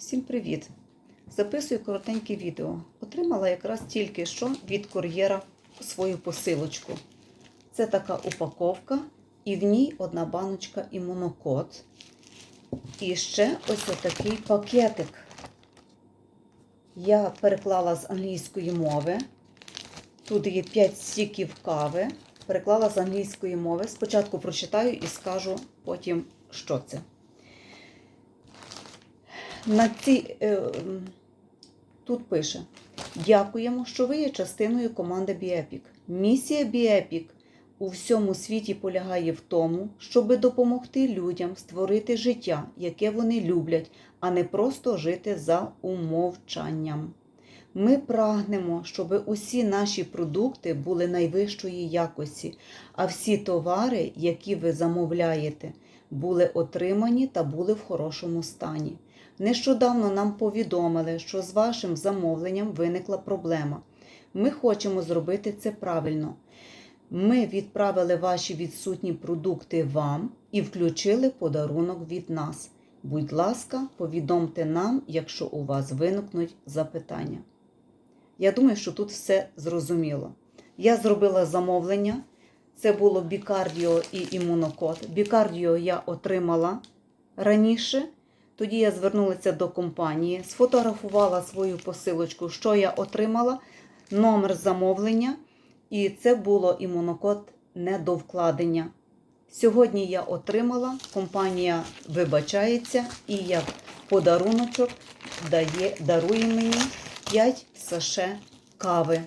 Всім привіт! Записую коротеньке відео. Отримала якраз тільки що від кур'єра свою посилочку. Це така упаковка, і в ній одна баночка імунокод. І ще ось отакий пакетик. Я переклала з англійської мови. Тут є 5 стіків кави. Переклала з англійської мови. Спочатку прочитаю і скажу потім, що це. На ці, е, тут пише: Дякуємо, що ви є частиною команди Біепік. Місія Біепік у всьому світі полягає в тому, щоби допомогти людям створити життя, яке вони люблять, а не просто жити за умовчанням. Ми прагнемо, щоб усі наші продукти були найвищої якості, а всі товари, які ви замовляєте, були отримані та були в хорошому стані. Нещодавно нам повідомили, що з вашим замовленням виникла проблема. Ми хочемо зробити це правильно. Ми відправили ваші відсутні продукти вам і включили подарунок від нас. Будь ласка, повідомте нам, якщо у вас виникнуть запитання. Я думаю, що тут все зрозуміло. Я зробила замовлення. Це було бікардіо і імунокод. Бікардіо я отримала раніше. Тоді я звернулася до компанії, сфотографувала свою посилочку, що я отримала, номер замовлення, і це було імунокод не до вкладення. Сьогодні я отримала, компанія вибачається і як подаруночок дає, дарує мені 5 саше кави.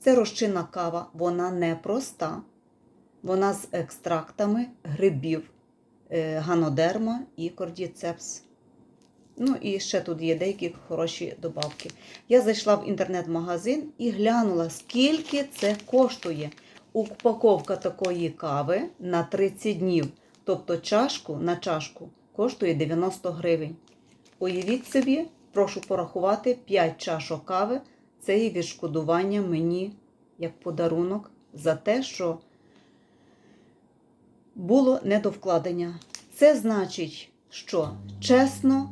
Це розчинна кава, вона не проста. Вона з екстрактами грибів е, ганодерма і кордіцепс. Ну і ще тут є деякі хороші добавки. Я зайшла в інтернет-магазин і глянула, скільки це коштує. Упаковка такої кави на 30 днів. Тобто чашку на чашку коштує 90 гривень. Уявіть собі, прошу порахувати 5 чашок кави. Це є відшкодування мені як подарунок за те, що було недовкладення. Це значить, що чесно,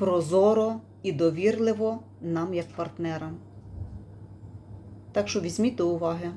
прозоро і довірливо нам як партнерам. Так що візьміть до уваги.